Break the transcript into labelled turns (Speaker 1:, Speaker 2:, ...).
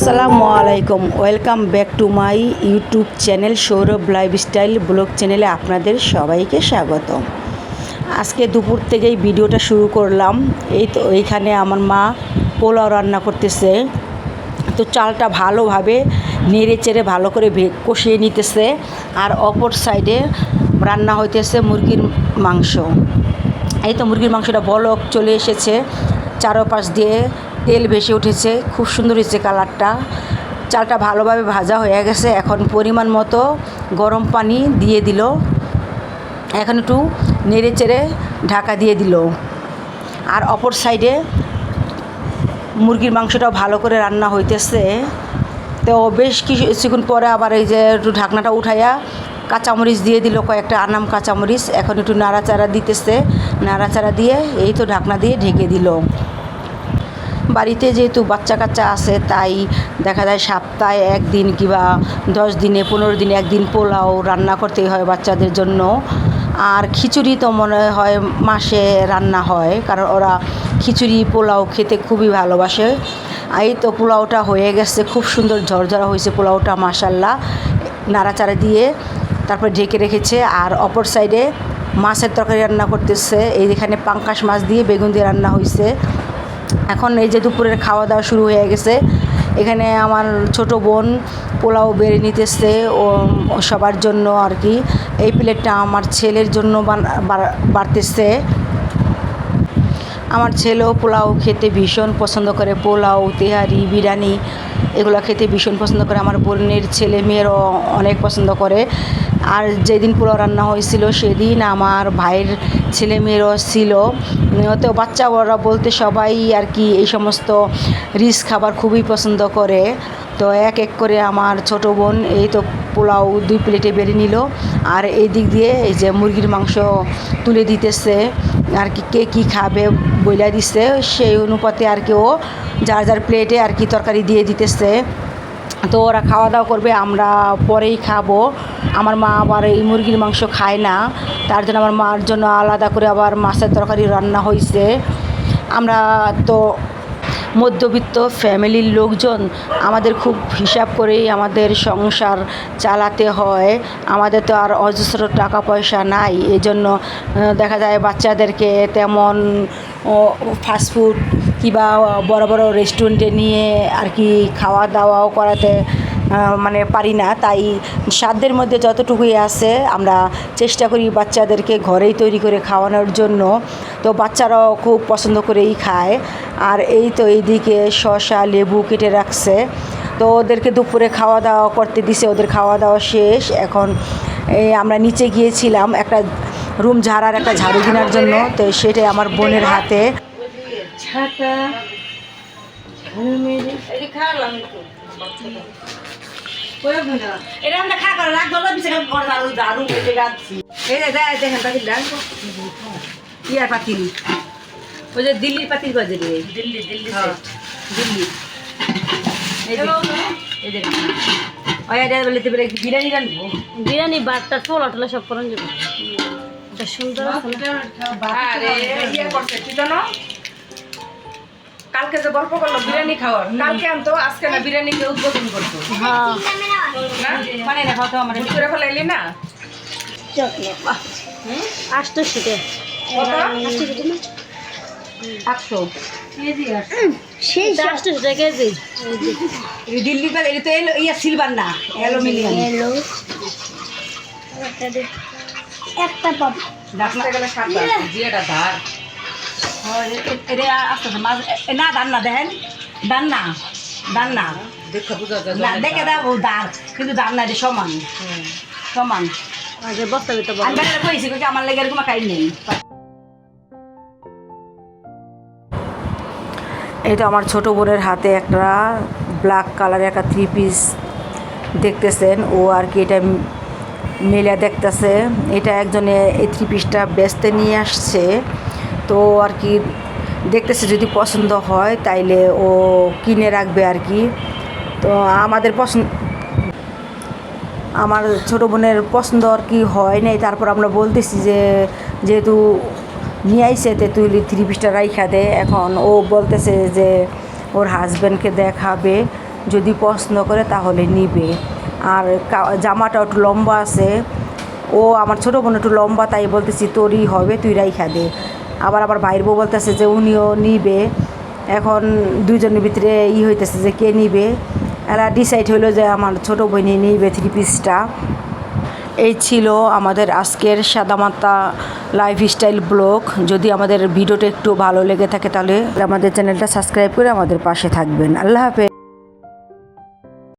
Speaker 1: আসসালামু আলাইকুম। Welcome back to my YouTube channel Sourav lifestyle vlog চ্যানেলে আপনাদের সবাইকে স্বাগত আজকে দুপুর থেকেই ভিডিওটা শুরু করলাম। এই তো এইখানে আমার মা পোলাও রান্না করতেছে। তো চালটা ভালোভাবে নেড়ে চেড়ে ভালো করে কষিয়ে নিতেছে। আর অপর সাইডে রান্না হইতেছে মুরগির মাংস। এই তো মুরগির মাংসটা বলক চলে এসেছে। চারোপাশ দিয়ে তেল ভেসে উঠেছে, খুব সুন্দর হয়েছে কালারটা। চালটা ভালোভাবে ভাজা হয়ে গেছে, এখন পরিমাণ মতো গরম পানি দিয়ে দিল। এখন একটু নেড়ে চেড়ে ঢাকা দিয়ে দিল। আর অপর সাইডে মুরগির মাংসটাও ভালো করে রান্না হইতেছে। তো বেশ কিছুক্ষণ পরে আবার এই যে একটু ঢাকনাটা উঠাইয়া কাঁচামরিচ দিয়ে দিল, কয়েকটা আনাম কাঁচামরিচ। এখন একটু নাড়াচাড়া দিতেছে, নাড়াচাড়া দিয়ে এই তো ঢাকনা দিয়ে ঢেকে দিল। বাড়িতে যেহেতু বাচ্চা কাচ্চা আছে, তাই দেখা যায় সপ্তাহে একদিন কিংবা দশ দিনে, পনেরো দিনে একদিন পোলাও রান্না করতেই হয় বাচ্চাদের জন্য। আর খিচুড়ি তো মনে হয় মাসে রান্না হয়, কারণ ওরা খিচুড়ি, পোলাও খেতে খুবই ভালোবাসে। এই তো পোলাওটা হয়ে গেছে, খুব সুন্দর ঝরঝরা হয়েছে পোলাওটা মাসাল্লাহ নাড়াচাড়া দিয়ে তারপর ঢেকে রেখেছে, আর অপর সাইডে মাছের তরকারি রান্না করতেছে। এইখানে পাঙ্কাশ মাছ দিয়ে বেগুন দিয়ে রান্না হয়েছে এখন এই যে দুপুরের খাওয়া দাওয়া শুরু হয়ে গেছে। এখানে আমার ছোট বোন পোলাও বেড়ে নিতেছে, ও সবার জন্য আর কি। এই প্লেটটা আমার ছেলের জন্য বাড়তেছে। আমার ছেলেও পোলাও খেতে ভীষণ পছন্দ করে। পোলাও, তেহারি, বিরিয়ানি, এগুলো খেতে ভীষণ পছন্দ করে। আমার বোনের ছেলে মেয়েরও অনেক পছন্দ করে। আর যেদিন পোলাও রান্না হয়েছিল সেদিন আমার ভাইয়ের ছেলে মেয়েরও ছিল। তো বাচ্চা বড়রা বলতে সবাই আর কি এই সমস্ত রিচ খাবার খুবই পছন্দ করে। তো এক এক করে আমার ছোট বোন এই তো পোলাও দুই প্লেটে বেড়ে নিল। আর এই দিক দিয়ে এই যে মুরগির মাংস তুলে দিতেছে, আর কি কে কী খাবে বইলা দিচ্ছে সেই অনুপাতে আর কি ও যার যার প্লেটে আর কি তরকারি দিয়ে দিতেছে। তো ওরা খাওয়া দাওয়া করবে, আমরা পরেই খাব। আমার মা আবার এই মুরগির মাংস খায় না। তার জন্য আমার মার জন্য আলাদা করে আবার মাছের তরকারি রান্না হয়েছে আমরা তো মধ্যবিত্ত ফ্যামিলির লোকজন, আমাদের খুব হিসাব করেই আমাদের সংসার চালাতে হয়। আমাদের তো আর অজস্র টাকা পয়সা নাই। এজন্য দেখা যায় বাচ্চাদেরকে তেমন ফাস্টফুড কিংবা বড় বড় রেস্টুরেন্টে নিয়ে আর কি খাওয়া দাওয়াও করাতে মানে পারি না। তাই সাধ্যের মধ্যে যতটুকুই আছে আমরা চেষ্টা করি বাচ্চাদেরকে ঘরেই তৈরি করে খাওয়ানোর জন্য। তো বাচ্চারাও খুব পছন্দ করেই খায়। আর এই তো এইদিকে শশা লেবু কেটে রাখছে। তো ওদেরকে দুপুরে খাওয়া দাওয়া করতে দিছে ওদের খাওয়া দাওয়া শেষ। এখন এই আমরা নিচে গিয়েছিলাম একটা রুম ঝাড়ার একটা ঝাড়ু কেনার জন্য। তো সেটাই আমার বোনের হাতে।
Speaker 2: ছাতা ঝাড়ু মেরে
Speaker 1: এটা আমরা খা করে রাখ বাবা দিছে করে দারু দারু কেটে গাচ্ছি
Speaker 2: এই যে দেখ দেখেন পাখির ডাল ইয়ার পাতিল? ওই যে দিল্লির পাতিল বাজে রে?
Speaker 1: দিল্লি দিল্লি
Speaker 2: হ্যাঁ, দিল্লি। এই যে। ওই আইডিয়া বলে তুই বিরিয়ানি রান্নবো
Speaker 3: বিরিয়ানি বাটটা টোলা টোলা সব করেন যাবে। সুন্দর আছে না?
Speaker 2: আরে ইয়ে করছে কি জানো? কালকে যে গল্প করল বিরিয়ানি খাওয়ার কালকে আনতো আজকে না বিরিয়ানি কে উদ্বোধন করতো।
Speaker 3: হ্যাঁ।
Speaker 2: না?
Speaker 1: মানে আমার
Speaker 2: করে ফেলাইলি না?
Speaker 3: সেই আটশো শিটে কেজি।
Speaker 1: দিল্লি এটা তো এলো ইয়া সিলভার না অ্যালুমিনিয়াম।
Speaker 3: একটা পাব
Speaker 2: ডাকতে গেলে সাত জিয়াটা ধার।
Speaker 1: এটা আস্তে আস্তে মাছ না দান না দেখেন? দান না দান না
Speaker 2: দেখো
Speaker 1: দেখে দাও দান কিন্তু দান না এটা সমান। সমান
Speaker 3: বস্তা
Speaker 1: কইছি আমার লেগে এরকম খাই নেই। এই তো আমার ছোট বোনের হাতে একটা ব্ল্যাক কালারের একটা থ্রি পিস দেখতেছেন। ও আর কি এটা মেলা দেখতেছে। এটা একজনে এই থ্রি পিসটা বেচতে নিয়ে আসছে। তো আর কি দেখতেছে যদি পছন্দ হয় তাইলে ও কিনে রাখবে আর কি। তো আমাদের পছন্দ আমার ছোটো বোনের পছন্দ আর কি হয় নাই। তারপর আমরা বলতেছি যে, যেহেতু নিয়ে আইসে তে তুই থ্রি পিসটা রাইখা দে। এখন ও বলতেছে যে, ওর হাজব্যান্ডকে দেখাবে, যদি পছন্দ করে তাহলে নিবে। আর জামাটা একটু লম্বা আছে। ও, আমার ছোটো বোন একটু লম্বা, তাই বলতেছি তোরই হবে, তুই রাইখা দে। আবার আবার বাইর বউ বলতেছে যে উনিও নিবে। এখন দুজনের ভিতরে ই হইতেছে যে কে নিবে? এরা ডিসাইড হইল যে আমার ছোটো বোনই নিবে থ্রি পিসটা এই ছিল আমাদের আজকের সাদামাতা লাইফস্টাইল ব্লগ যদি আমাদের ভিডিওটা একটু ভালো লেগে থাকে তাহলে আমাদের চ্যানেলটা সাবস্ক্রাইব করে আমাদের পাশে থাকবেন। আল্লাহ হাফেজ।